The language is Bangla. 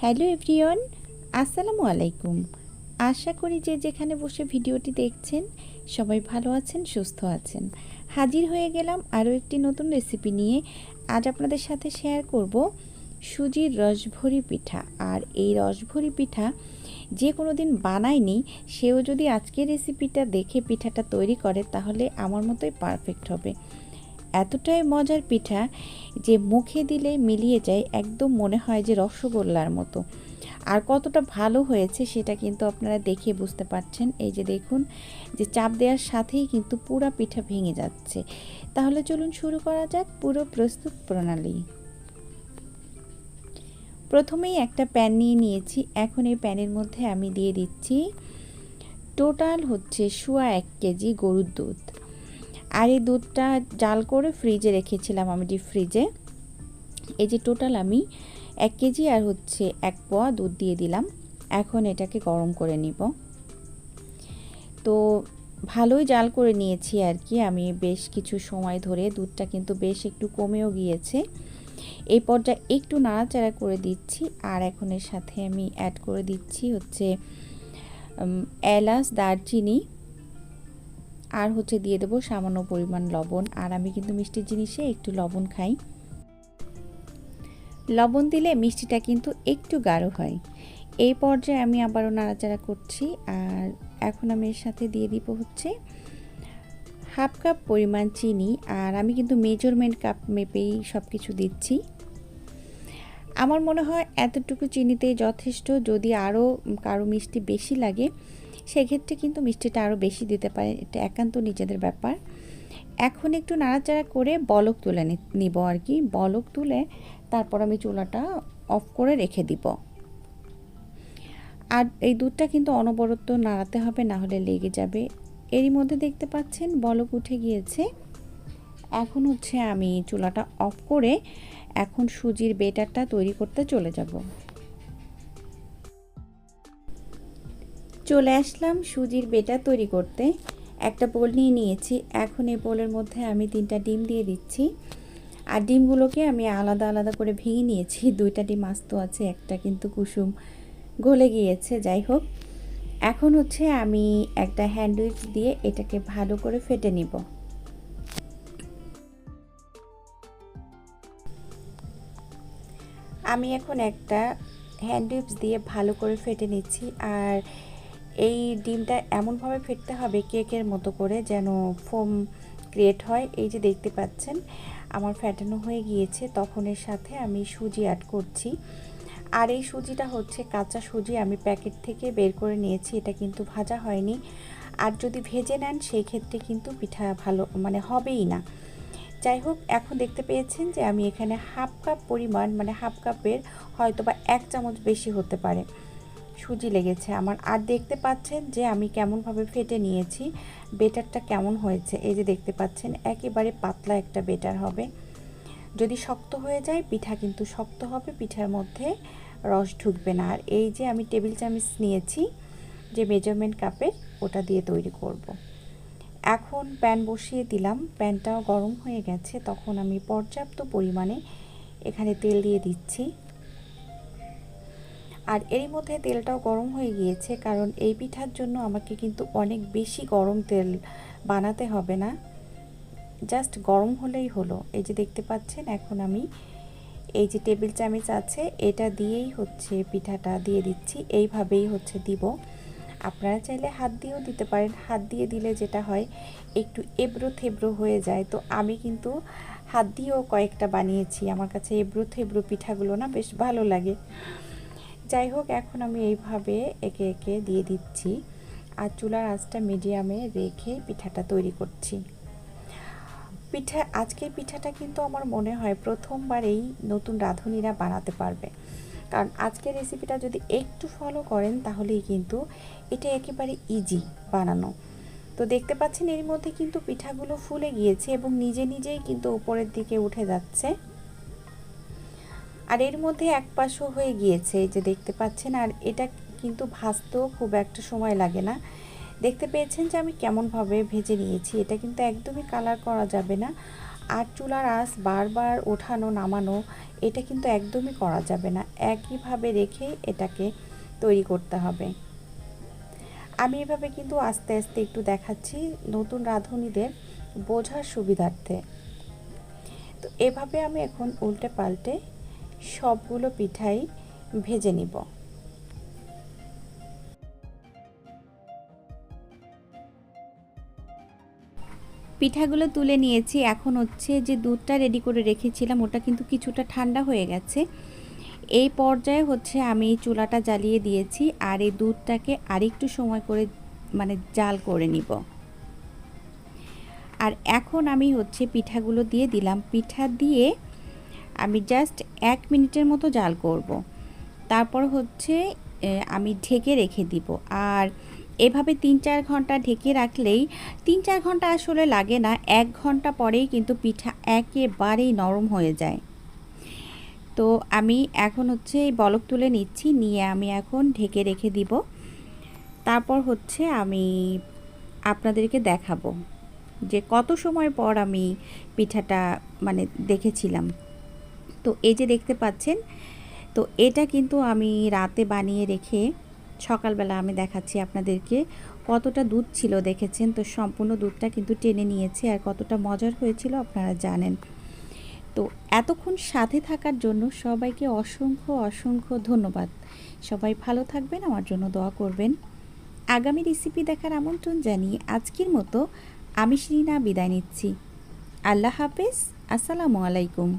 হ্যালো এভরিওয়ান, আসসালামু আলাইকুম। আশা করি যে যেখানে বসে ভিডিওটি দেখছেন, সবাই ভালো আছেন, সুস্থ আছেন। হাজির হয়ে গেলাম আরও একটি নতুন রেসিপি নিয়ে। আজ আপনাদের সাথে শেয়ার করব সুজির রসভরি পিঠা। আর এই রসভরি পিঠা যে কোনো দিন বানায়নি, সেও যদি আজকের রেসিপিটা দেখে পিঠাটা তৈরি করে, তাহলে আমার মতোই পারফেক্ট হবে। এতটাই মজার পিঠা যে মুখে দিলে মিলিয়ে যায়, একদম মনে হয় যে রসগোল্লার মতো। আর কতটা ভালো হয়েছে সেটা কিন্তু আপনারা দেখে বুঝতে পারছেন। এই যে দেখুন, যে চাপ দেওয়ার সাথেই কিন্তু পুরো পিঠা ভেঙে যাচ্ছে। তাহলে চলুন শুরু করা যাক পুরো প্রস্তুত প্রণালী। প্রথমেই একটা প্যান নিয়ে নিয়েছি। এখন এই প্যানের মধ্যে আমি দিয়ে দিচ্ছি, টোটাল হচ্ছে সোয়া এক কেজি গরুর দুধ। আর এই দুধটা জাল করে ফ্রিজে রেখেছিলাম আমি ডিপ ফ্রিজে এই যে টোটাল আমি এক কেজি আর হচ্ছে এক পোয়া দুধ দিয়ে দিলাম। এখন এটাকে গরম করে নিব। তো ভালোই জাল করে নিয়েছি আর কি। আমি বেশ কিছু সময় ধরে দুধটা কিন্তু বেশ একটু কমেও গিয়েছে। এই পর্যায়ে একটু নাড়াচাড়া করে দিচ্ছি আর এখন এর সাথে আমি অ্যাড করে দিচ্ছি হচ্ছে এলাচ, দারচিনি আর হচ্ছে দিয়ে দেবো সামান্য পরিমাণ লবণ। আর আমি কিন্তু মিষ্টির জিনিসে একটু লবণ খাই। লবণ দিলে মিষ্টিটা কিন্তু একটু গাঢ় হয়। এই পর্যায়ে আমি আবারও নাড়াচাড়া করছি। আর এখন আমি এর সাথে দিয়ে দিব হচ্ছে হাফ কাপ পরিমাণ চিনি। আর আমি কিন্তু মেজারমেন্ট কাপ মেপেই সব কিছু দিচ্ছি। আমার মনে হয় এতটুকু চিনিতেই যথেষ্ট। যদি আরও কারও মিষ্টি বেশি লাগে সেক্ষেত্রে কিন্তু মিষ্টিটা আরও বেশি দিতে পারে। এটা একান্ত নিজেদের ব্যাপার। এখন একটু নাড়াচাড়া করে বলক তুলে নিব আর কি। বলক তুলে তারপর আমি চুলাটা অফ করে রেখে দিব। আর এই দুধটা কিন্তু অনবরত নাড়াতে হবে, না হলে লেগে যাবে। এরই মধ্যে দেখতে পাচ্ছেন বলক উঠে গিয়েছে। এখন হচ্ছে আমি চুলাটা অফ করে এখন সুজির বেটারটা তৈরি করতে চলে যাব। চলে আসলাম সুজির বেটা তৈরি করতে। একটা বোল নিয়ে নিয়েছি। এখন এই বোলের মধ্যে আমি তিনটা ডিম দিয়ে দিচ্ছি। আর ডিমগুলোকে আমি আলাদা আলাদা করে ভেঙে নিয়েছি। দুইটা ডিম আস্ত আছে, একটা কিন্তু কুসুম গলে গিয়েছে, যাই হোক। এখন হচ্ছে আমি একটা হ্যান্ডউইচ দিয়ে এটাকে ভালো করে ফেটে নিব। আমি এখন একটা হ্যান্ডউইচ দিয়ে ভালো করে ফেটে নিচ্ছি। আর এই ডিমটা এমনভাবে ফেটতে হবে কেকের মতো করে যেন ফোম ক্রিয়েট হয়। এই যে দেখতে পাচ্ছেন, আমার ফ্যাটানো হয়ে গিয়েছে। তখন এর সাথে আমি সুজি অ্যাড করছি। আর এই সুজিটা হচ্ছে কাঁচা সুজি, আমি প্যাকেট থেকে বের করে নিয়েছি। এটা কিন্তু ভাজা হয়নি। আর যদি ভেজে নেন সেই ক্ষেত্রে কিন্তু পিঠা ভালো মানে হবেই না। যাই হোক, এখন দেখতে পেয়েছেন যে আমি এখানে হাফ কাপ পরিমাণ মানে হাফ কাপের হয়তো বা এক চামচ বেশি হতে পারে। সুজি লেগেছে। আমার আর দেখতে পাচ্ছেন যে আমি কেমনভাবে ফেটে নিয়েছি। বেটারটা কেমন হয়েছে? এই যে দেখতে পাচ্ছেন, একেবারে পাতলা একটা বেটার হবে। যদি শক্ত হয়ে যায়, পিঠা কিন্তু শক্ত হবে, পিঠার মধ্যে রস ঢুকবে না। আর এই যে আমি টেবিল চামচ নিয়েছি, যে মেজারমেন্ট কাপের, ওটা দিয়ে তৈরি করব। এখন প্যান বসিয়ে দিলাম। প্যানটাও গরম হয়ে গেছে। তখন আমি পর্যাপ্ত পরিমাণে এখানে তেল দিয়ে দিচ্ছি। আর এরই মধ্যে তেলটাও গরম হয়ে গিয়েছে, কারণ এই পিঠার জন্য আমাকে কিন্তু অনেক বেশি গরম তেল বানাতে হবে না। জাস্ট গরম হলেই হলো। এই যে দেখতে পাচ্ছেন, এখন আমি এই যে টেবিল চামচ আছে, এটা দিয়েই হচ্ছে পিঠাটা দিয়ে দিচ্ছি। এইভাবেই হচ্ছে দিব। আপনারা চাইলে হাত দিয়েও দিতে পারেন। হাত দিয়ে দিলে যেটা হয়, একটু এবড়ো থেবড়ো হয়ে যায়। তো আমি কিন্তু হাত দিয়েও কয়েকটা বানিয়েছি। আমার কাছে এবড়ো থেবড়ো পিঠাগুলো না বেশ ভালো লাগে। যাই হোক এখন আমি এইভাবে একে একে দিয়ে দিচ্ছি আর চুলার আঁচটা মিডিয়ামে রেখে পিঠাটা তৈরি করছি। পিঠা, আজকের পিঠাটা কিন্তু আমার মনে হয় প্রথমবারেই নতুন রাঁধুনিরা বানাতে পারবে। কারণ আজকের রেসিপিটা যদি একটু ফলো করেন, তাহলেই কিন্তু এটা একেবারে ইজি বানানো। তো দেখতে পাচ্ছেন, এর মধ্যে কিন্তু পিঠাগুলো ফুলে গিয়েছে এবং নিজে নিজেই কিন্তু উপরের দিকে উঠে যাচ্ছে। আর এর মধ্যে এক পাশও হয়ে গিয়েছে যে দেখতে পাচ্ছেন, আর এটা কিন্তু ভাজতেও খুব একটা সময় লাগে না। দেখতে পেয়েছেন যে আমি কেমনভাবে ভেজে নিয়েছি, এটা কিন্তু একদমই কালার করা যাবে না। আর চুলার আঁচ বারবার ওঠানো, নামানো, এটা কিন্তু একদমই করা যাবে না। একইভাবে রেখে এটাকে তৈরি করতে হবে। আমি এভাবে কিন্তু আস্তে আস্তে একটু দেখাচ্ছি নতুন রাঁধুনিদের বোঝার সুবিধার্থে। তো এভাবে আমি এখন উল্টে পাল্টে সবগুলো পিঠাই ভেজে নিব। পিঠাগুলো তুলে নিয়েছি। এখন হচ্ছে যে দুধটা রেডি করে রেখেছিলাম, ওটা কিন্তু কিছুটা ঠান্ডা হয়ে গেছে। এই পর্যায়ে হচ্ছে আমি চুলাটা জ্বালিয়ে দিয়েছি আর এই দুধটাকে আরেকটু সময় করে মানে জাল করে নিব। আর এখন আমি হচ্ছে পিঠাগুলো দিয়ে দিলাম। পিঠা দিয়ে আমি জাস্ট এক মিনিটের মতো জাল করব। তারপর হচ্ছে আমি ঢেকে রেখে দিব। আর এভাবে তিন চার ঘণ্টা ঢেকে রাখলেই তিন চার ঘণ্টা আসলে লাগে না, এক ঘণ্টা পরেই কিন্তু পিঠা একেবারেই নরম হয়ে যায়। তো আমি এখন হচ্ছে এই বলক তুলে নিচ্ছি, নিয়ে আমি এখন ঢেকে রেখে দিব। তারপর হচ্ছে আমি আপনাদেরকে দেখাবো যে কত সময় পর আমি পিঠাটা মানে দেখেছিলাম। তো এই যে দেখতে পাচ্ছেন, তো এটা কিন্তু আমি রাতে বানিয়ে রেখে সকালবেলা আমি দেখাচ্ছি আপনাদেরকে কতটা দুধ ছিল, দেখেছেন? তো সম্পূর্ণ দুধটা কিন্তু টেনে নিয়েছে আর কতটা মজার হয়েছিল আপনারা জানেন। তো এতক্ষণ সাথে থাকার জন্য সবাইকে অসংখ্য অসংখ্য ধন্যবাদ। সবাই ভালো থাকবেন, আমার জন্য দোয়া করবেন। আগামী রেসিপি দেখার আমন্ত্রণ জানিয়ে আজকের মতো আমি শ্রীনা বিদায় নিচ্ছি। আল্লাহ হাফেজ, আসসালামু আলাইকুম।